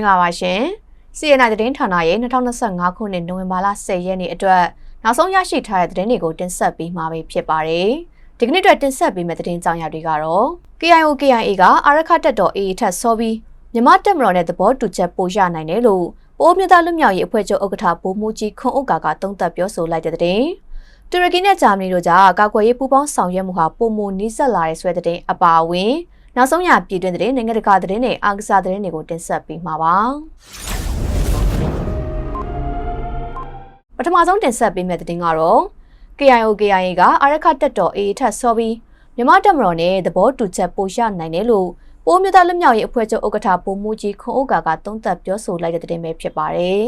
င်္ဂလာပါရှင်။ CNI သတင်းဌာနရဲ့2025ခုနှစ်နိုဝင်ဘာလ10ရက်နေ့အတွက်နောက်ဆုံးရရှိထားတဲ့သတင်းတွေကိုတင်ဆက်ပေးမှာဖြစ်ပါတယ်။ဒီကနေ့အတွက်တင်ဆက်ပေးမယ့်သတင်းကြောင်းရာတွေကတော့ KIO KIA ကအာရခတက်တော် AA ထက်စောပြီးမြမတက်မတော်နဲ့သဘောတူချက်ပို့ရနိုင်တယ်လို့ပိုးမြသားလွတ်မြောက်ရေးအဖွဲ့ချုပ်ဥက္ကဋ္ဌဘိုးမူကြီးခွန်ဥက္ကာကတုံ့တက်ပြောဆိုလိုက်တဲ့သတင်း။တူရကီနဲ့ဂျာမနီတို့ကြားကာကွယ်ရေးပူးပေါင်းဆောင်ရွက်မှုဟာပုံမနီးစပ်လာတဲ့ဆွဲတဲ့အပါအဝင် နောက်ဆုံးရပြည်တွင်းသတင်းနိုင်ငံတကာသတင်းတွေအာကစားသတင်းတွေကိုတင်ဆက်ပေးမှာပါပထမဆုံးတင်ဆက်ပေးမယ့်သတင်းကတော့ KIO KIA ကအာရခတက်တော် AA ထက်စောပြီးမြမတက်မတော်နဲ့သဘောတူချက်ပို့ရနိုင်တယ်လို့ပိုးမြသားလွတ်မြောက်ရေးအဖွဲ့ချုပ်ဥက္ကဋ္ဌပုံမူကြီးခွန်ဥက္ကာကသုံးသပ်ပြောဆိုလိုက်တဲ့သတင်းပဲဖြစ်ပါတယ်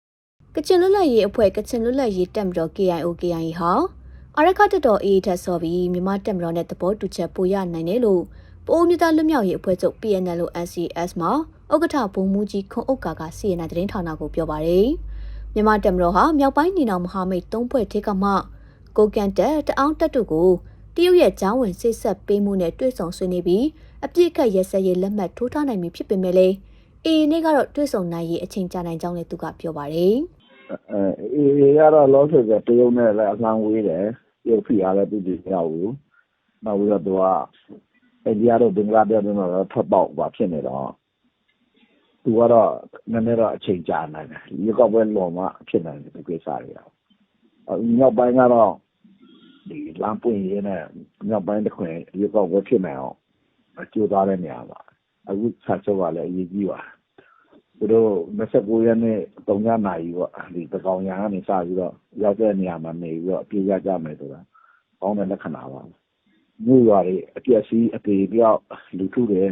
။ကချင်လွတ်လပ်ရေးအဖွဲ့ကချင်လွတ်လပ်ရေးတက်မတော် KIO KIA ဟာအာရခတက်တော် AA ထက်စောပြီးမြမတက်မတော်နဲ့သဘောတူချက်ပို့ရနိုင်တယ်လို့ ပိုးမြသားလွတ်မြောက်ရေးအဖွဲ့ချုပ် PNL လို့ NCS မှာဥက္ကဋ္ဌဘုံမူကြီးခွန်ဥက္ကာကစီရင်တဲ့သတင်းဌာနကိုပြောပါရယ်မြန်မာတက်မတော်ဟာမြောက်ပိုင်းနေအောင်မဟာမိတ်၃ဖွဲ့ထိကမှကိုကန်တက်တအောင်းတက်တို့ကိုတရုတ်ရဲ့ဂျောင်းဝင်စိတ်ဆက်ပေးမှုနဲ့တွေ့ဆုံဆွေးနွေးပြီးအပြစ်ခတ်ရဲစဲရေးလက်မှတ်ထိုးထားနိုင်ပြီဖြစ်ပေမဲ့လည်းအေအေနေ့ကတော့တွေ့ဆုံနိုင်ရေးအချိန်ကြာနိုင်ကြောင်းလည်းသူကပြောပါရယ်အဲအေးကတော့လောဆယ်ကတရုတ်နဲ့လည်းအလံဝေးတယ်ရုပ်ဖိအားလည်းသူကြည့်ရဘူးနောက်ပြီးတော့သူက အဲဒီကတော့ဘင်္ဂလားဒေ့ရှ်မှာတော့ထွက်ပေါက်ပါဖြစ်နေတော့သူကတော့နည်းနည်းတော့အချိန်ကြာနိုင်တယ်ရေကောက်ပွဲလော်မှဖြစ်နိုင်တယ်ဒီကိစ္စတွေကတော့မြောက်ပိုင်းကတော့ဒီလမ်းပွင့်ရင်းနဲ့မြောက်ပိုင်းတစ်ခွင်ရေကောက်ပွဲဖြစ်နိုင်အောင်ကြိုးစားတဲ့နေရာမှာအခုဆက်ချုပ်ကလည်းအရေးကြီးပါသူတို့29ရက်နေ့3ညနာရီပေါ့ဒီတကောင်ရံကနေစပြီးတော့ရောက်တဲ့နေရာမှာနေပြီးတော့အပြေးရကြမယ်ဆိုတာကောင်းတဲ့လက္ခဏာပါ မြို့ရွာတွေ အပြည့်စီးအပေပြောက် လူထုတွေ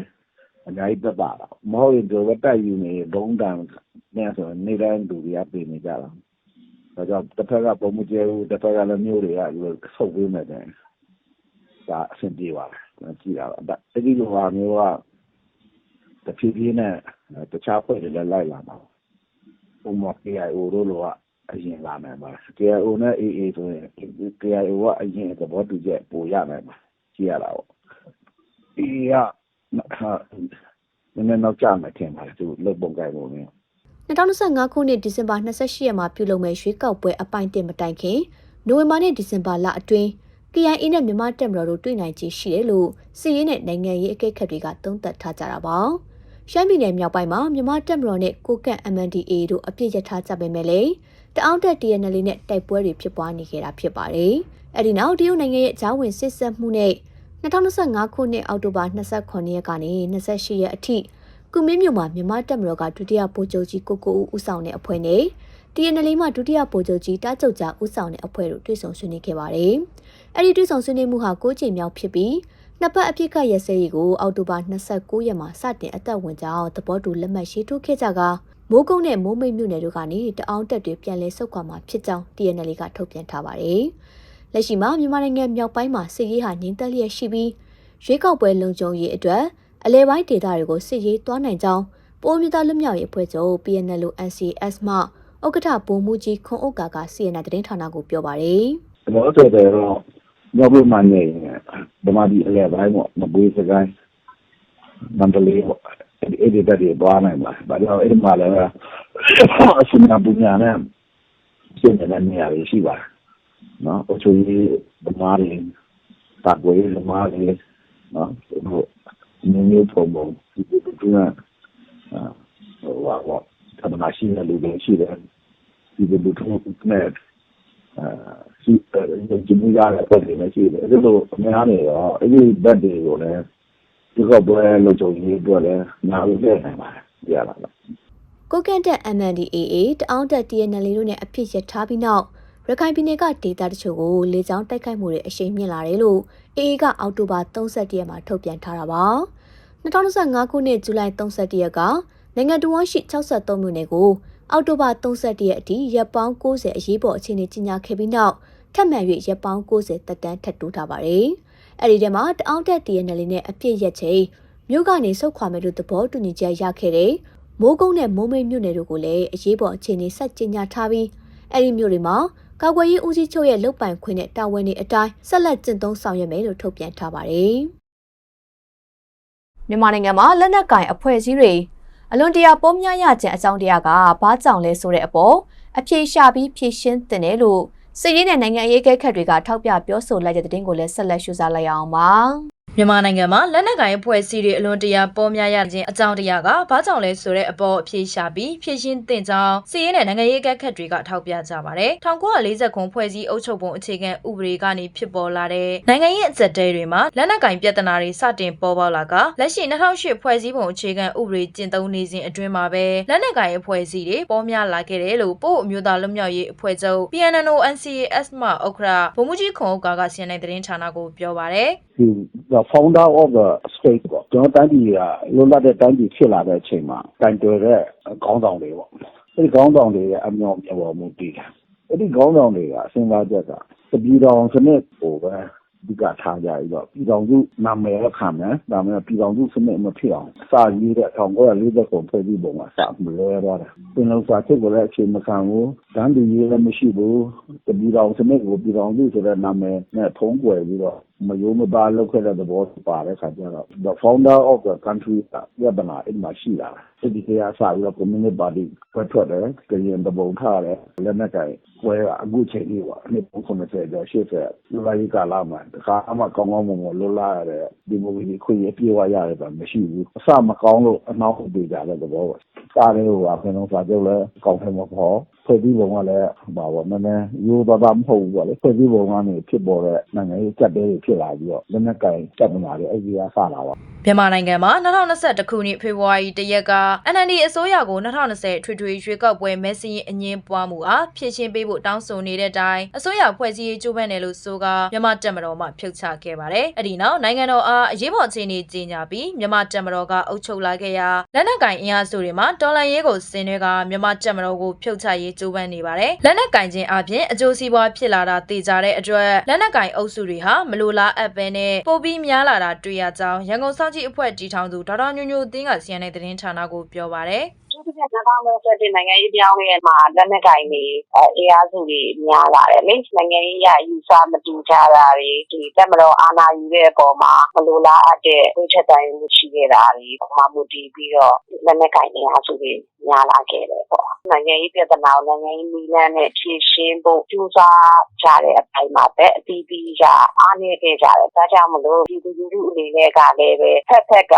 အများကြီးတက်ပါတော့မဟုတ်ရင်တို့တက်ယူနေဒုံးတန်နဲ့ဆို နေတိုင်းလူတွေကပြင်နေကြတာ ဒါကြောင့်တစ်ဖက်ကပုံမှုကျဲဘူးတစ်ဖက်ကလည်း မြို့တွေက ဆုတ်ပေးမယ်တဲ့ဒါအဆင်ပြေပါတယ်ကြည့်ရတာအဲ့ဒီလိုဟာမျိုးက တဖြည်းဖြည်းနဲ့ တခြားဖွဲ့တွေလည်း လိုက်လာမှာပုံမှန် KIO တို့လိုက အရင်လာနိုင်ပါ KIO နဲ့ AA ဆိုရင် KIO က အရင်သဘောတူချက် ပိုရနိုင်ပါ ကြည့်ရတာပေါ့ AA က နည်းနည်းနောက်ကျမယ်ထင်ပါတယ် သူလုတ်ပုံကြိုက်ပုံနဲ့2025ခုနှစ် ဒီဇင်ဘာ28ရက်မှာ ပြုလုပ်မဲ့ရွေးကောက်ပွဲ အပိုင်းတင်မတိုင်ခင် နိုဝင်ဘာနဲ့ ဒီဇင်ဘာလအတွင်း KIA နဲ့ မြန်မာတက်မတော်တို့ တွေ့နိုင်ခြေရှိတယ်လို့စီးရဲနဲ့ နိုင်ငံရေး အကဲခတ်တွေက သုံးသပ်ထားကြတာပါ။ရှမ်းပြည်နယ်မြောက်ပိုင်းမှာ မြန်မာတက်မတော်နဲ့ ကိုကန့် MNDA တို့ အပြစ်ရထားကြပေမဲ့လည်း တအောင်းတက် TNL နဲ့ တိုက်ပွဲတွေ ဖြစ်ပွားနေခဲ့တာ ဖြစ်ပါတယ်။ အဲဒီနောက်တရုတ်နိုင်ငံရဲ့ဂျားဝင်စစ်ဆက်မှုနဲ့2025ခုနှစ်အောက်တိုဘာ29ရက်ကနေ28ရက်အထိကုမင်းမြို့မှာမြန်မာတက်မတော်ကဒုတိယဗိုလ်ချုပ်ကြီးကိုကိုဦးဦးဆောင်တဲ့အဖွဲ့နဲ့ TNL မှာဒုတိယဗိုလ်ချုပ်ကြီးတားချုပ်ကြားဦးဆောင်တဲ့အဖွဲ့တို့တွေ့ဆုံဆွေးနွေးခဲ့ပါတယ်။အဲဒီတွေ့ဆုံဆွေးနွေးမှုဟာ၉ချိန်မြောက်ဖြစ်ပြီးနှစ်ပတ်အပြစ်ခတ်ရစဲရီကိုအောက်တိုဘာ29ရက်မှာစတင်အသက်ဝင်ကြောင်းသဘောတူလက်မှတ်ရေးထိုးခဲ့ကြကမိုးကုန်းနဲ့မိုးမိတ်မြို့နယ်တို့ကနေတအောင်းတက်တွေပြန်လည်ဆုတ်ခွာမှာဖြစ်ကြောင်း TNL ကထုတ်ပြန်ထားပါတယ်။ လက်ရှိမှာမြန်မာနိုင်ငံမြောက်ပိုင်းမှာစစ်ရေးဟာငြိမ်သက်လျက်ရှိပြီးရွေးကောက်ပွဲလုံခြုံရေးအတွက်အလဲပိုင်းဒေသတွေကိုစစ်ရေးသွားနိုင်ကြောင်းပိုးမြသားလွတ်မြောက်ရေးအဖွဲ့ချုပ် PNL NCS မှဥက္ကဋ္ဌဘုံမူကြီးခွန်ဥက္ကာက CNN သတင်းဌာနကိုပြောပါတယ်။ကျွန်တော်တို့တော့မြောက်ဘက်မှာနေဗမာပြည်အလဲပိုင်းပေါ့မကွေးစကိုင်းမန္တလေးပေါ့အဲ့ဒီတက်တွေသွားနိုင်ပါဘာကြောင့်အဲ့ဒီမှာလည်းအစနာပညာနဲ့ပြင်နေတဲ့နေရာတွေရှိပါတယ် နော်အချို့ကြီးဗမာတွေတာကွေးဗမာတွေနော်ဟိုမျိုးမျိုးပုံပုံဒီလိုတူကဟိုဟာဟောတမနာရှိတဲ့လူတွေရှိတယ်ဒီလိုတူနဲ့အာရှိတယ်ဒီမျိုးရတဲ့ပုံတွေလည်းရှိတယ်အဲ့လိုအများနေတော့အဲ့ဒီဘက်တွေကိုလည်းဒီကပွဲလို့ကြုံရေးအတွက်လည်းညာလို့ပြနိုင်ပါတယ်ကြရတာပါကိုကန့်တက် MNDAA တအောင်းတက် TNL တို့နဲ့အဖြစ်ရထားပြီးနောက် ရခိုင်ပြည်နယ်ကဒေသတချို့ကိုလေကြောင်းတိုက်ခိုက်မှုတွေအရှိန်မြင့်လာတယ်လို့ AA ကအောက်တိုဘာ31ရက်မှာထုတ်ပြန်ထားတာပါ2025ခုနှစ်ဇူလိုင်31ရက်ကနိုင်ငံတော်ဝန်ရှိ63မြို့နယ်ကိုအောက်တိုဘာ31ရက်အထိရပ်ပေါင်း90အရေးပေါ်အခြေအနေကြီးညာခဲ့ပြီးနောက်ထပ်မံ၍ရပ်ပေါင်း90တက်တန်းထပ်တိုးထားပါတယ်။အဲဒီထဲမှာတအောက်တက် TNL နဲ့အပြည့်ရက်ချိန်မြို့ကနေဆုတ်ခွာမယ်လို့သဘောတူညီချက်ရခဲ့တဲ့မိုးကုန်းနဲ့မိုးမိတ်မြို့နယ်တို့ကိုလည်းအရေးပေါ်အခြေအနေဆက်ကြီးညာထားပြီးအဲဒီမြို့တွေမှာ ကာကွယ်ရေးဦးစီးချုပ်ရဲ့လုပ်ပိုင်ခွင့်နဲ့တာဝန်တွေအတိုင်းဆက်လက်ကျင့်သုံးဆောင်ရွက်မယ်လို့ထုတ်ပြန်ထားပါတယ်။မြန်မာနိုင်ငံမှာလက်နက်ကင်အဖွဲ့အစည်းတွေအလွန်တရာပေါများရခြင်းအကြောင်းတရားကဘာကြောင့်လဲဆိုတဲ့အပေါ်အဖြေရှာပြီးဖြေရှင်းတင်တယ်လို့စစ်ရေးနဲ့နိုင်ငံရေးအကဲခတ်တွေကထောက်ပြပြောဆိုလိုက်တဲ့သတင်းကိုလည်းဆက်လက်ရှုစားလိုက်အောင်ပါ။ မြန်မာနိုင်ငံမှာလက်နက်ကိုင်အဖွဲ့အစည်းတွေအလွန်တရာပေါ်များရခြင်းအကြောင်းတရားကဘာကြောင့်လဲဆိုတဲ့အပေါ်အဖြေရှာပြီးဖြည့်ရှင်းတင်ကြောင်းစီးရဲနဲ့နိုင်ငံရေးအကဲခတ်တွေကထောက်ပြကြပါတယ်။1940ခုဖွဲ့စည်းအုပ်ချုပ်ပုံအခြေခံဥပဒေကနေဖြစ်ပေါ်လာတဲ့နိုင်ငံရေးအကြက်တဲတွေမှာလက်နက်ကိုင်ပြဿနာတွေစတင်ပေါ်ပေါက်လာကလက်ရှိ2008ဖွဲ့စည်းပုံအခြေခံဥပဒေကျင့်သုံးနေစဉ်အတွင်းမှာပဲလက်နက်ကိုင်အဖွဲ့အစည်းတွေပေါ်များလာခဲ့တယ်လို့ပို့အမျိုးသားလွတ်မြောက်ရေးအဖွဲ့ချုပ် PNNO NCAS မှဥက္ကရာဗိုလ်မှူးကြီးခွန်ဥက္ကာကစီရင်တဲ့သတင်းဌာနကိုပြောပါတယ်။ the the founder of the state ပေါ့ကျွန်တော်တိုင်းပြည်ကလွတ်လပ်တဲ့တိုင်းပြည်ဖြစ်လာတဲ့အချိန်မှာတိုင်တွယ်တဲ့ခေါင်းဆောင်တွေပေါ့အဲဒီခေါင်းဆောင်တွေရဲ့အမြောက်အပေါ်မူတည်တယ်အဲဒီခေါင်းဆောင်တွေကအစဉ်းစားချက်ကတပြည်တော်စနစ်ကိုပဲဒီကထားကြပြီးတော့ပြည်တော်စုနာမည်ရခံမယ်ဒါမှမဟုတ်ပြည်တော်စုစနစ်မဖြစ်အောင်စာရေးတဲ့1940ခုဖွဲ့စည်းပုံကစမလွဲတော့တယ်ပြင်လို့စာချုပ်ကိုလည်းအချိန်မခံဘူးတန်းတူရေးလည်းမရှိဘူးတပြည်တော်စနစ်ကိုပြည်တော်စုဆိုတဲ့နာမည်နဲ့ဖုံးကွယ်ပြီးတော့ မယိုးမသားလုပ်ခဲ့တဲ့သဘောပါတဲ့ခါကျတော့ the founder of the country ကပြဿနာအဲ့မှာရှိလာတယ်ဒီတရားစပြီးတော့ communist party ဖွဲ့ထွက်တယ်ကြရင်တပုံထားတယ်လက်နက်ကင်ဝဲအခုချိန်ကြီးပေါ့နှစ်90ကျော်80လူလာရေးကာလမှာတခါမှကောင်းကောင်းမွန်မွန်လွတ်လာရတဲ့ဒီမိုကရေစီခွင့်ရပြေဝရတယ်ဆိုတာမရှိဘူးအစမကောင်းလို့အနောက်ပြေကြတဲ့သဘောပေါ့စားတယ်ဟိုကဘယ်လိုစာချုပ်လဲကောင်းတယ်မဟုတ်ဖွဲ့ပြီးပုံကလည်းဘာပေါ့နည်းနည်းရိုးသားသားမဟုတ်ဘူးပေါ့လေဖွဲ့ပြီးပုံကနေဖြစ်ပေါ်တဲ့နိုင်ငံရေးကြက်တဲတွေဖြစ်လာပြီးတော့လက်နက်ကင်ကြက်ပနာတွေအဲ့ဒီကစလာပါမြန်မာနိုင်ငံမှာ2021ခုနှစ်ဖေဖော်ဝါရီတရက်က NND အစိုးရကို2020ထွေထွေရွေးကောက်ပွဲမဲစင်းအငင်းပွားမှုအားဖြည့်ရှင်းပေးဖို့တောင်းဆိုနေတဲ့အတိုင်းအစိုးရဖွဲ့စည်းရေးကြိုးပမ်းတယ်လို့ဆိုကမြန်မာတပ်မတော်မှဖြုတ်ချခဲ့ပါတယ်။အဲ့ဒီနောက်နိုင်ငံတော်အားအရေးပေါ်အခြေအနေကြီးညာပြီးမြန်မာတပ်မတော်ကအုပ်ချုပ်လာခဲ့ရာလက်နက်ကင်အင်အားစုတွေမှာတော်လှန်ရေးကိုဆင်နွှဲကမြန်မာတပ်မတော်ကိုဖြုတ်ချရေးကြိုးပမ်းနေပါတယ်။လက်နက်ကင်ခြင်းအပြင်အကျိုးစီးပွားဖြစ်လာတာသိကြတဲ့အတွက်လက်နက်ကင်အုပ်စုတွေဟာမလိုလားအပ်ပဲနဲ့ပိုပြီးများလာတာတွေ့ရကြောင်းရန်ကုန်စောင့်ကြည့်အဖွဲ့တီထောင်သူဒေါက်တာညိုညိုအင်းကစီယန်တဲ့သတင်းဌာနကိုပြောပါတယ် သူတို့က2021နိုင်ငံရေးပြောင်းလဲမှာလက်နက်ကင်တွေအဲအားစုတွေများလာတယ်လေနိုင်ငံရေးရယူဆမတူကြတာတွေဒီတက်မတော်အာဏာယူတဲ့အပေါ်မှာမလိုလားအပ်တဲ့ဝိချက်တိုင်းမှုရှိခဲ့တာတွေပုံမှန်မူတည်ပြီးတော့လက်နက်ကင်တွေအားစုတွေများလာခဲ့တယ်ပေါ့နိုင်ငံရေးပြဿနာကိုနိုင်ငံရေးနည်းလမ်းနဲ့ဖြေရှင်းဖို့ကြိုးစားကြတဲ့အပိုင်းမှာပဲအသီးသီးကအားနည်းခဲ့ကြတယ်ဒါကြောင့်မလို့ဒီလူလူအနေနဲ့ကလည်းပဲဖက်ဖက်က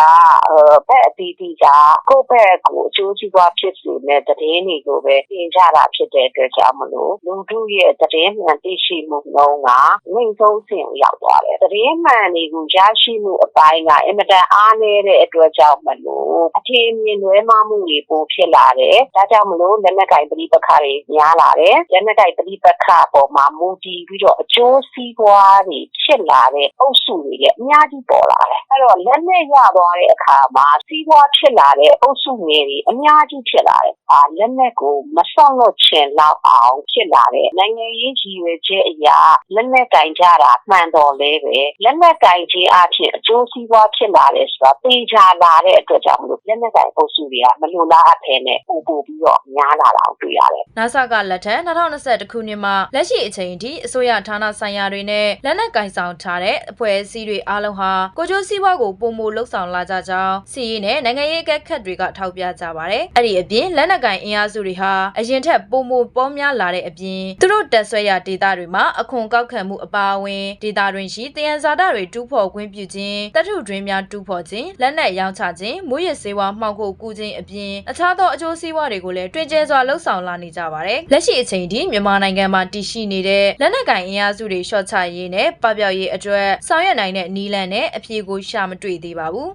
ဘက်အသီးသီးကကိုယ့်ဘက်ကိုအကျိုးစီးပွားဖြစ်စေတဲ့တည်င်းတွေကိုပဲပြင်ကြတာဖြစ်တဲ့အတွက်ကြောင့်မလို့လူထုရဲ့တည်င်းမှန်သိရှိမှုနှုန်းကနှိမ့်ဆုံးဆင့်ရောက်သွားတယ်တည်င်းမှန်တွေကိုရရှိမှုအပိုင်းကအင်မတန်အားနည်းတဲ့အတွက်ကြောင့်မလို့အထင်မြင်လွဲမှားမှုတွေပိုဖြစ်လာတယ်ဒါကြောင့်မလို့လက်နက်ကင်ပဋိပက္ခတွေများလာတယ်လက်နက်ကင်ပဋိပက္ခပေါ်မှာမူတည်ပြီးတော့အကျိုးစီးပွားတွေဖြစ်လာတဲ့အုပ်စုတွေလည်းအများကြီးပေါ်လာတယ်အဲ့တော့လက်နဲ့ရသွားတဲ့အခါမှာစီးပွားဖြစ်လာတဲ့အုပ်စုငယ်တွေအများကြီးဖြစ်လာတယ်အာလက်နဲ့ကိုမဆောင်လို့ချင်လောက်အောင်ဖြစ်လာတဲ့နိုင်ငံရေးကြီးရွယ်ချက်အရာလက်နဲ့ကင်ကြတာမှန်တော်လဲပဲလက်နဲ့ကင်ခြင်းအဖြစ်အကျိုးစီးပွားဖြစ်လာတယ်ဆိုတာသိကြလာတဲ့အတွက်ကြောင့်မလို့လက်နဲ့ကင်အုပ်စုတွေကမလိုလားအပ်ဖဲနဲ့ပို့ပို့ပြီးတော့များလာတာကိုတွေ့ရတယ်။နာဆာကလက်ထက်2021ခုနှစ်မှာလက်ရှိအချိန်ထိအစိုးရဌာနဆိုင်ရာတွေနဲ့လက်နက်ကင်ဆောင်ထားတဲ့အဖွဲ့အစည်းတွေအားလုံးဟာကိုကျိုးစည်းဝါးကိုပုံမလှုပ်ဆောင်လာကြကြောင်းစီရေးနဲ့နိုင်ငံရေးအကဲခတ်တွေကထောက်ပြကြပါတယ်။အဲ့ဒီအပြင်လက်နက်ကင်အင်အားစုတွေဟာအရင်ထက်ပုံမပေါများလာတဲ့အပြင်သူတို့တက်ဆွဲရာဒေတာတွေမှာအခွန်ကောက်ခံမှုအပါအဝင်ဒေတာတွင်ရှိတယံဇာတာတွေတူးဖော်ခွင့်ပြုခြင်းတပ်ထုတွင်များတူးဖော်ခြင်းလက်နက်ရောင်းချခြင်းမွေးရစေဝါမှောက်ဖို့ကူခြင်းအပြင်အခြားသောအကျိုးစီးပွားတွေကိုလည်းတွင်ကျဲစွာလှုပ်ဆောင်လာနေကြပါတယ်။လက်ရှိအချိန်ထိမြန်မာနိုင်ငံမှာတည်ရှိနေတဲ့လက်နက်ကင်အင်အားစုတွေရှော့ချရေးနဲ့ပပျောက်ရေးအတွက်ဆောင်ရွက်နိုင်တဲ့နည်းလမ်းနဲ့အဖြေကိုရှာမတွေ့သေးပါဘူး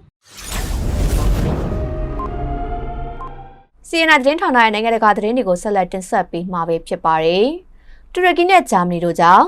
။ စီယနာသတင်းဌာနရဲ့နိုင်ငံတကာသတင်းတွေကိုဆက်လက်တင်ဆက်ပေးမှာပဲဖြစ်ပါတယ်။တူရကီနဲ့ဂျာမနီတို့ကြောင့်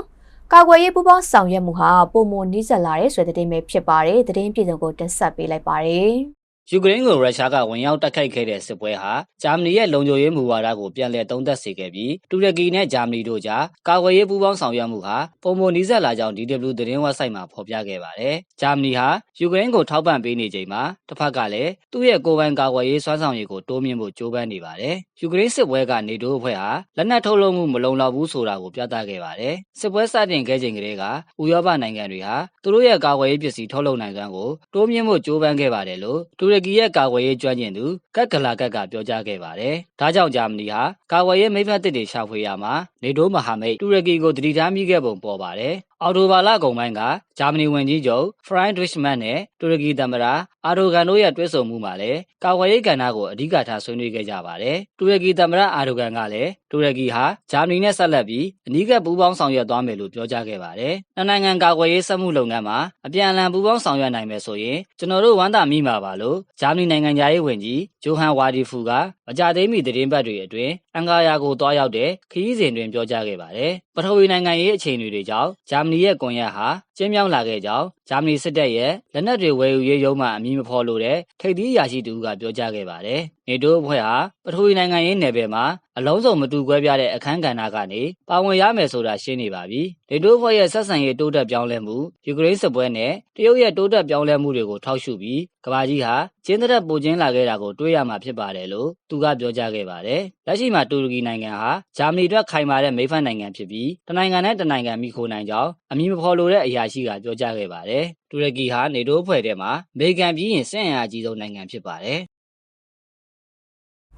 ကာကွယ်ရေးပူးပေါင်းဆောင်ရွက်မှုဟာပုံမနီးစပ်လာတဲ့ဆိုတဲ့သတင်းပဲဖြစ်ပါတယ်။သတင်းပြည်စုံကိုတင်ဆက်ပေးလိုက်ပါတယ်။ ယူကရိန်းကိုရုရှားကဝင်ရောက်တိုက်ခိုက်ခဲ့တဲ့စစ်ပွဲဟာဂျာမနီရဲ့လုံခြုံရေးမူဝါဒကိုပြန်လည်သုံးသပ်စေခဲ့ပြီးတူရကီနဲ့ဂျာမနီတို့ကြားကာကွယ်ရေးပူးပေါင်းဆောင်ရွက်မှုဟာပုံမနီးစပ်လာကြောင်း DW သတင်းဝက်ဆိုက်မှာဖော်ပြခဲ့ပါတယ်။ဂျာမနီဟာယူကရိန်းကိုထောက်ပံ့ပေးနေချိန်မှာတစ်ဖက်ကလည်းသူ့ရဲ့ကိုယ်ပိုင်ကာကွယ်ရေးစွမ်းဆောင်ရည်ကိုတိုးမြှင့်ဖို့ကြိုးပမ်းနေပါတယ်။ယူကရိန်းစစ်ပွဲကနေတိုးအဖွဲ့ဟာလက်နက်ထုတ်လုပ်မှုမလုံလောက်ဘူးဆိုတာကိုပြသခဲ့ပါတယ်။စစ်ပွဲစတင်ခဲ့ချိန်ကတည်းကဥရောပနိုင်ငံတွေဟာသူတို့ရဲ့ကာကွယ်ရေးပစ္စည်းထုတ်လုပ်နိုင်စွမ်းကိုတိုးမြှင့်ဖို့ကြိုးပမ်းခဲ့ပါတယ်လို့တူရကီရဲ့ကာကွယ်ရေးကျွမ်းကျင်သူကက်ကလာကက်ကပြောကြားခဲ့ပါတယ်။ဒါကြောင့်ဂျာမနီဟာကာကွယ်ရေးမိဖက်တစ်တွေရှာဖွေရမှာနေတိုးမဟာမိတ်တူရကီကိုတတိထားမိခဲ့ပုံပေါ်ပါတယ်။အော်တိုဘာလကုန်ပိုင်းကဂျာမနီဝန်ကြီးချုပ်ဖရိုင်းဒရစ်မန်နဲ့တူရကီသမ္မတအာဒိုဂန်တို့ရဲ့တွဲဆုံမှုမှာလည်းကာကွယ်ရေးကဏ္ဍကိုအဓိကထားဆွေးနွေးခဲ့ကြပါတယ်။တူရကီသမ္မတအာဒိုဂန်ကလည်းတူရကီဟာဂျာမနီနဲ့ဆက်လက်ပြီးအနီးကပ်ပူးပေါင်းဆောင်ရွက်သွားမယ်လို့ပြောကြားခဲ့ပါတယ်။နှစ်နိုင်ငံကာကွယ်ရေးစက်မှုလုပ်ငန်းမှာအပြန်အလှန်ပူးပေါင်းဆောင်ရွက်နိုင်မယ်ဆိုရင်ကျွန်တော်တို့ဝမ်းသာမိမှာပါလို့ဂျာမနီနိုင်ငံသားရေးဝန်ကြီးဂျိုဟန်ဝါဒီဖူကမကြသေးမီသတင်းပတ်တွေအတွင်းအင်္ဂါယာကိုတွားရောက်တဲ့ခရီးစဉ်တွင်ပြောကြားခဲ့ပါတယ်။ပထဝီနိုင်ငံရေးအခြေအနေတွေကြောင့်ဂျာမနီရဲ့ကွန်ရက်ဟာကျင်းမြောင်းလာခဲ့ကြောင်းဂျာမနီစစ်တပ်ရဲ့လက်နက်တွေဝယ်ယူရေးရုံးမှအမည်မဖော်လို့တဲ့ထိပ်သီးအရာရှိတူကပြောကြားခဲ့ပါတယ်။ နေတိုးအဖွဲ့ဟာပထဝီနိုင်ငံရေးနယ်ပယ်မှာအလုံးစုံမတူကွဲပြားတဲ့အခန်းကဏ္ဍကနေပါဝင်ရမယ်ဆိုတာရှင်းနေပါပြီ။နေတိုးအဖွဲ့ရဲ့ဆက်ဆံရေးတိုးတက်ပြောင်းလဲမှုယူကရိန်းစစ်ပွဲနဲ့တရုတ်ရဲ့တိုးတက်ပြောင်းလဲမှုတွေကိုထောက်ရှုပြီးကမ္ဘာကြီးဟာကျင်းသက်ပိုကျင်းလာခဲ့တာကိုတွေးရမှာဖြစ်ပါတယ်လို့သူကပြောကြားခဲ့ပါတယ်။လက်ရှိမှာတူရကီနိုင်ငံဟာဂျာမနီအတွက်ခိုင်မာတဲ့မိဖက်နိုင်ငံဖြစ်ပြီးတနိုင်ငံနဲ့တနိုင်ငံမိခိုနိုင်ကြောင်းအမည်မဖော်လိုတဲ့အရာရှိကပြောကြားခဲ့ပါတယ်။တူရကီဟာနေတိုးအဖွဲ့ထဲမှာအမေရိကန်ပြည်ရင်စစ်အင်အားကြီးဆုံးနိုင်ငံဖြစ်ပါတယ်။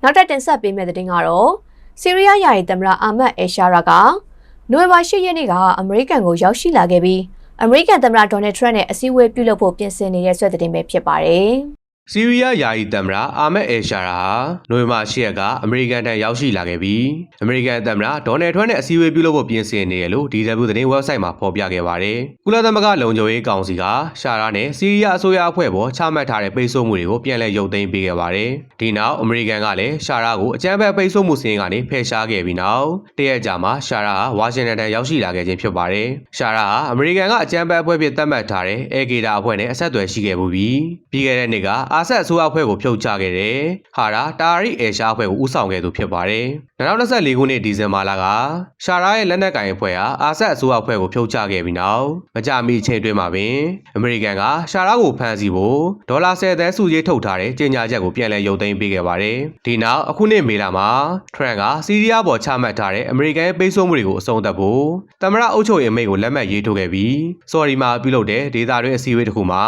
နောက်ထပ်တင်ဆက်ပေးမယ့်သတင်းကတော့ဆီးရီးယားယာယီသမ္မတအာမတ်အယ်ရှာရာကနိုဝင်ဘာ၈ရက်နေ့ကအမေရိကန်ကိုရောက်ရှိလာခဲ့ပြီးအမေရိကန်သမ္မတဒေါ်နယ်ထရန့်နဲ့အစည်းအဝေးပြုလုပ်ဖို့ပြင်ဆင်နေတဲ့ဆွဲသတင်းပဲဖြစ်ပါတယ်။ ဆီးရီးယားယာယီသမ္မတအာမက်အယ်ရှာရာဟာနိုဝင်ဘာ10ရက်က အမေရိကန်တန်ရောက်ရှိလာခဲ့ပြီးအမေရိကန်သမ္မတဒေါ်နယ်ထရန့်နဲ့အစည်းအဝေးပြုလုပ်ဖို့ပြင်ဆင်နေတယ်လို့ DW သတင်း website မှာဖော်ပြခဲ့ပါတယ်။ကုလသမဂ္ဂလုံခြုံရေးကောင်စီကရှာရာနဲ့ဆီးရီးယားအစိုးရအဖွဲ့ပေါ်ချမှတ်ထားတဲ့ပိတ်ဆို့မှုတွေကိုပြန်လည်ရုပ်သိမ်းပေးခဲ့ပါတယ်။ဒီနောက်အမေရိကန်ကလည်းရှာရာကိုအကြမ်းဖက်ပိတ်ဆို့မှုစင်းကနေဖယ်ရှားခဲ့ပြီးနောက်တရက်ကြာမှရှာရာဟာဝါရှင်တန်တန်ရောက်ရှိလာခဲ့ခြင်းဖြစ်ပါတယ်။ရှာရာဟာအမေရိကန်ကအကြမ်းဖက်အဖွဲ့ဖြစ်သတ်မှတ်ထားတဲ့အေဂေတာအဖွဲ့နဲ့အဆက်အသွယ်ရှိခဲ့မှုပြီးပြီးခဲ့တဲ့နှစ်ကအာဆက်အစိုးရအဖွဲ့ကိုဖြုတ်ချခဲ့တဲ့ဟာရာတာရီအေရှာအဖွဲ့ကိုဦးဆောင်ခဲ့သူဖြစ်ပါတယ်။ 2024ခုနှစ်ဒီဇင်ဘာလကရှာရာရဲ့လက်နက်ကင်အဖွဲ့ဟာအာဆက်အစိုးရအဖွဲ့ကိုဖြုတ်ချခဲ့ပြီးနောက်မကြမီအချိန်တွင်းမှာပင်အမေရိကန်ကရှာရာကိုဖမ်းဆီးဖို့ဒေါ်လာ10သန်းစုကြီးထုတ်ထားတဲ့ကြေညာချက်ကိုပြန်လည်ရုပ်သိမ်းပေးခဲ့ပါတယ်။ဒီနောက်အခုနှစ်မေလမှာထရန့်ကစီးရီးယားပေါ်ချမှတ်ထားတဲ့အမေရိကန်ရဲ့ပိတ်ဆို့မှုတွေကိုအဆုံးသတ်ဖို့သမ္မတအုပ်ချုပ်ရေးအမိန့်ကိုလက်မှတ်ရေးထိုးခဲ့ပြီးစော်ရီမှာပြုလုပ်တဲ့ဒေသတွင်းအစည်းအဝေးတစ်ခုမှာ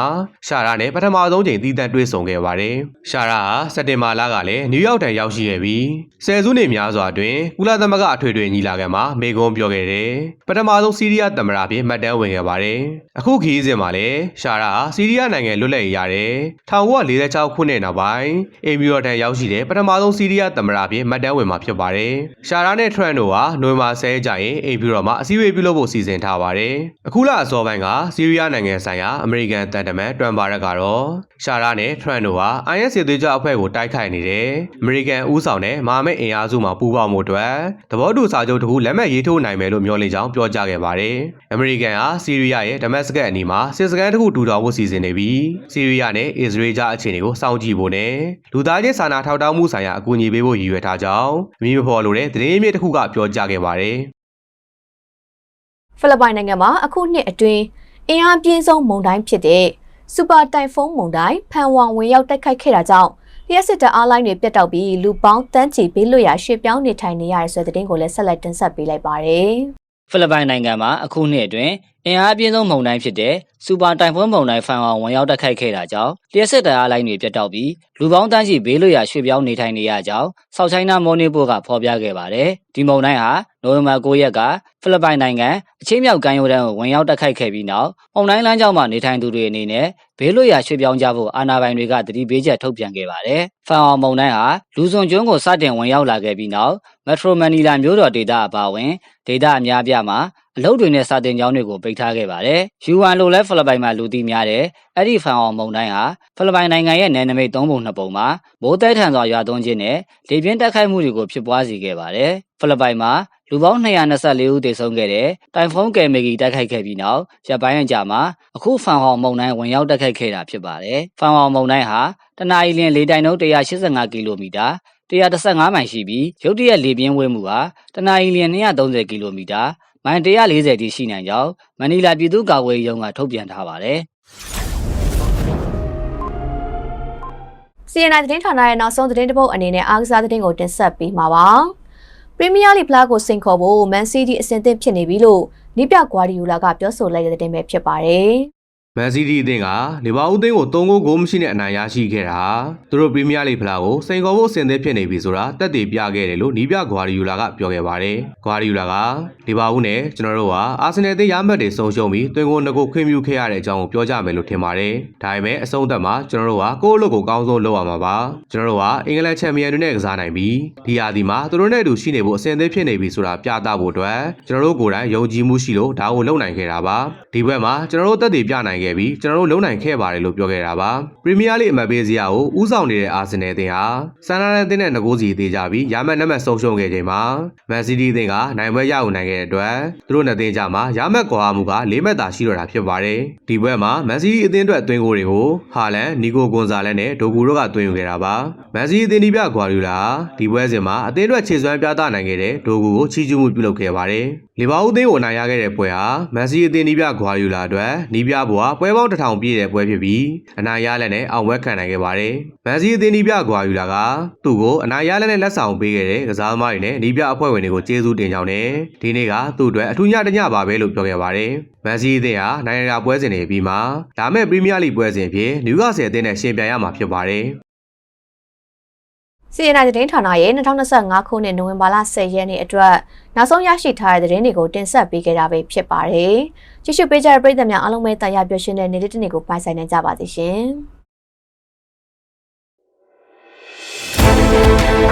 ရှာရာနဲ့ပထမဆုံးချိန်တည်တံ့တွေ့ဆုံခဲ့ပါတယ်။ရှာရာဟာစက်တင်ဘာလကလည်းနယူးယောက်တန်ရောက်ရှိခဲ့ပြီးဆယ်စုနှစ်များစွာအတွင်းကုလသမဂ္ဂအထွေထွေညီလာခံမှာမေကွန်းပြောခဲ့တဲ့ပထမဆုံးစီးရီးယားသမ္မတအဖြစ်မှတ်တမ်းဝင်ခဲ့ပါတယ်။အခုခီးစဉ်မှာလည်းရှာရာဟာစီးရီးယားနိုင်ငံလွတ်လပ်ရေးရတဲ့1946ခုနှစ်နောက်ပိုင်းအေမီရော်တန်ရောက်ရှိတဲ့ပထမဆုံးစီးရီးယားသမ္မတအဖြစ်မှတ်တမ်းဝင်မှာဖြစ်ပါတယ်။ရှာရာနဲ့ထရန့်တို့ဟာနိုဝင်ဘာ10ရက်ကျရင်အေမီရော်မှာအစည်းအဝေးပြုလုပ်ဖို့စီစဉ်ထားပါတယ်။အခုလအစောပိုင်းကစီးရီးယားနိုင်ငံဆိုင်ရာအမေရိကန်တန်တမန်တွမ်ဘာရက်ကတော့ရှာရာနဲ့ထရန့်တို့ဟာ IS စစ်သွေးကြွအဖွဲ့ကိုတိုက်ခိုက်နေတဲ့အမေရိကန်ဦးဆောင်တဲ့မဟာမိတ်အင်အားစုမှပူးပေါင်းမှုအတွက်သဘောတူစာချုပ်တစ်ခုလက်မှတ်ရေးထိုးနိုင်မယ်လို့မျှော်လင့်ကြောင်းပြောကြားခဲ့ပါတယ်။အမေရိကန်ဟာဆီးရီးယားရဲ့ဒမတ်စကတ်အနီးမှာစစ်စခန်းတစ်ခုတူထောင်ဖို့စီစဉ်နေပြီးဆီးရီးယားနဲ့အစ္စရေးကြားအခြေအနေကိုစောင့်ကြည့်ဖို့နဲ့လူသားချင်းစာနာထောက်ထားမှုဆိုင်ရာအကူအညီပေးဖို့ရည်ရွယ်ထားကြောင်းအမည်မဖော်လိုတဲ့သတင်းအမြစ်တစ်ခုကပြောကြားခဲ့ပါတယ်။ဖိလစ်ပိုင်နိုင်ငံမှာအခုနှစ်အတွင်းအင်အားပြင်းဆုံးမုန်တိုင်းဖြစ်တဲ့စူပါတိုင်ဖုန်းမုန်တိုင်းဖန်ဝမ်ဝင်ရောက်တိုက်ခိုက်ခဲ့တာကြောင့် လျှက်စစ်တအားလိုင်းတွေပြတ်တောက်ပြီးလူပေါင်းတန်းချီဘေးလွတ်ရာရွှေ့ပြောင်းနေထိုင်နေရတဲ့ဆိုတဲ့သတင်းကိုလည်းဆက်လက်တင်ဆက်ပေးလိုက်ပါရစေ။ဖိလစ်ပိုင်နိုင်ငံမှာအခုနှစ်အတွင်း အင်အားအပြင်းဆုံးမုန်တိုင်းဖြစ်တဲ့စူပါတိုင်ဖွန်းမုန်တိုင်းဖန်အောင်ဝင်ရောက်တိုက်ခိုက်ခဲ့တာကြောင့်လျှက်စစ်တရားလိုင်းတွေပြတ်တောက်ပြီးလူပေါင်းတန်းရှိဘေးလွတ်ရာရွှေ့ပြောင်းနေထိုင်နေရကြောင်းဆောက်ချိုင်းနာမော်နီပိုကဖော်ပြခဲ့ပါတယ်။ဒီမုန်တိုင်းဟာနိုဝင်ဘာ9ရက်ကဖိလစ်ပိုင်နိုင်ငံအချင်းမြောက်ကမ်းရိုးတန်းကိုဝင်ရောက်တိုက်ခိုက်ခဲ့ပြီးနောက်မုန်တိုင်းလမ်းကြောင်းမှာနေထိုင်သူတွေအနေနဲ့ဘေးလွတ်ရာရွှေ့ပြောင်းကြဖို့အာဏာပိုင်တွေကတတိပေးချက်ထုတ်ပြန်ခဲ့ပါတယ်။ဖန်အောင်မုန်တိုင်းဟာလူစွန်ကျွန်းကိုစတင်ဝင်ရောက်လာခဲ့ပြီးနောက်မက်ထရိုမနီလာမြို့တော်ဒေသအပါအဝင်ဒေသအများအပြားမှာ အလုပ်တွေနဲ့စာတင်ကျောင်းတွေကိုပိတ်ထားခဲ့ပါတယ်။ UN လို့လဲဖိလစ်ပိုင်မှာလူသိများတဲ့အဲ့ဒီဖန်အောင်မုန်တိုင်းဟာဖိလစ်ပိုင်နိုင်ငံရဲ့နယ်နိမိတ်၃ပုံ၂ပုံမှာမိုးတဲထန်စွာရွာသွန်းခြင်းနဲ့လေပြင်းတိုက်ခိုက်မှုတွေကိုဖြစ်ပွားစေခဲ့ပါတယ်။ဖိလစ်ပိုင်မှာလူပေါင်း224ဦးသေဆုံးခဲ့တဲ့တိုင်ဖုန်းကယ်မဂီတိုက်ခိုက်ခဲ့ပြီးနောက်ရပ်ပိုင်းအကြာမှာအခုဖန်ဟောင်မုန်တိုင်းဝင်ရောက်တိုက်ခိုက်ခဲ့တာဖြစ်ပါတယ်။ဖန်ဟောင်မုန်တိုင်းဟာတနအီလရင်လေတိုင်နှုန်း185ကီလိုမီတာ135မိုင်ရှိပြီးရုတ်တရက်လေပြင်းဝဲမှုဟာတနအီလရင်230ကီလိုမီတာ မိုင်140တိရှိနိုင်ကြောင်းမနီလာပြည်သူ့ကာကွယ်ရေးရုံးကထုတ်ပြန်ထားပါတယ်။ CNN သတင်းဌာနရဲ့နောက်ဆုံးသတင်းတစ်ပုဒ်အနေနဲ့အားကစားသတင်းကိုတင်ဆက်ပေးမှာပါ။ပရီးမီးယားလိဖလားကိုစိန်ခေါ်ဖို့မန်စီးတီးအဆင်သင့်ဖြစ်နေပြီလို့နီးပြကွာဒီယိုလာကပြောဆိုလိုက်တဲ့သတင်းပဲဖြစ်ပါတယ်။ မန်စီးတီးအသင်းကလီဗာပူးအသင်းကို3ဂိုးဂိုးမရှိနဲ့အနိုင်ရရှိခဲ့တာသူတို့ပရီးမီးယားလိဖလားကိုစိန်ခေါ်ဖို့အဆင်သင့်ဖြစ်နေပြီဆိုတာတက်တည်ပြခဲ့တယ်လို့နီးပြဂွာဒီယူလာကပြောခဲ့ပါတယ်ဂွာဒီယူလာကလီဗာပူးနဲ့ကျွန်တော်တို့ကအာဆင်နယ်အသင်းရမှတ်တွေဆုံးရှုံးပြီးတွင်ကိုနှစ်ကိုခွင့်ပြုခဲ့ရတဲ့အကြောင်းကိုပြောကြမယ်လို့ထင်ပါတယ်ဒါပေမဲ့အဆုံးသတ်မှာကျွန်တော်တို့ကကိုယ့်အလုပ်ကိုအကောင်းဆုံးလုပ်ရမှာပါကျွန်တော်တို့ကအင်္ဂလန်ချန်ပီယံတွေနဲ့ကစားနိုင်ပြီးဒီရာသီမှာသူတို့နဲ့အတူရှိနေဖို့အဆင်သင့်ဖြစ်နေပြီဆိုတာပြသဖို့အတွက်ကျွန်တော်တို့ကိုယ်တိုင်ယုံကြည်မှုရှိလို့ဒါကိုလုပ်နိုင်ခဲ့တာပါဒီဘက်မှာကျွန်တော်တို့တက်တည်ပြနိုင်ခဲ့ပြီးကျွန်တော်တို့လုပ်နိုင်ခဲ့ပါတယ်လို့ပြောခဲ့တာပါပရီးမီးယားလိအမတ်ပေးစရာကိုဥဆောင်နေတဲ့အာဆင်နယ်အသင်းဟာဆန်လာတဲ့အသင်းနဲ့ငကိုးစီသေးကြပြီးရမတ်နံပါတ်ဆုံးရှုံးခဲ့ချိန်မှာမန်စီးတီးအသင်းကနိုင်ပွဲရယူနိုင်ခဲ့တဲ့အတွက်သူတို့နှစ်သင်းကြမှာရမတ်ကွာမှုက၄မှတ်သာရှိတော့တာဖြစ်ပါတယ်ဒီဘက်မှာမန်စီးတီးအသင်းအတွက်အသွင်းကိုတွေကိုဟာလန်နီကိုဂွန်ဇာလက်နဲ့ဒိုကူတို့ကသွင်းယူခဲ့တာပါမန်စီးအသင်းဒီပြဂွာရီလာဒီပွဲစဉ်မှာအသင်းအတွက်ခြေစွမ်းပြသနိုင်ခဲ့တဲ့ဒိုကူကိုချီးကျူးမှုပြုလုပ်ခဲ့ပါတယ်လီဗာပူးအသင်းကိုနိုင်ရခဲ့တဲ့ပွဲဟာမန်စီးအသင်းဒီပြဂွာရီလာအတွက်နီးပြဘွားပွဲပေါင်းတစ်ထောင်ပြည့်တဲ့ပွဲဖြစ်ပြီးအနိုင်ရလက်နဲ့အောင်ပွဲခံနိုင်ခဲ့ပါတယ်မန်စီးအသင်းဒီပြဂွာရီလာကသူ့ကိုအနိုင်ရလက်နဲ့လက်ဆောင်ပေးခဲ့တဲ့ကစားသမားတွေနဲ့နီးပြအဖွဲ့ဝင်တွေကိုကျေးဇူးတင်ကြောင်းနဲ့ဒီနေ့ကသူ့အတွက်အထူးညတညပါပဲလို့ပြောခဲ့ပါတယ်မန်စီးအသင်းဟာနိုင်ရတာပွဲစဉ်တွေပြီးမှဒါမဲ့ပရီးမီးယားလိပွဲစဉ်အဖြစ်နယူကာဆယ်အသင်းနဲ့ရှင်ပြိုင်ရမှာဖြစ်ပါတယ် စီရင်နိုင်သတင်းဌာနရဲ့2025ခုနှစ်နိုဝင်ဘာလ10ရက်နေ့အတွက်နောက်ဆုံးရရှိထားတဲ့သတင်းတွေကိုတင်ဆက်ပေးခဲ့တာပဲဖြစ်ပါတယ်။ကြည့်ရှုပေးကြတဲ့ပရိသတ်များအားလုံးပဲတရားပြောရှင်းတဲ့နေ့လေးတစ်နေ့ကိုပိုင်ဆိုင်နိုင်ကြပါစေရှင်။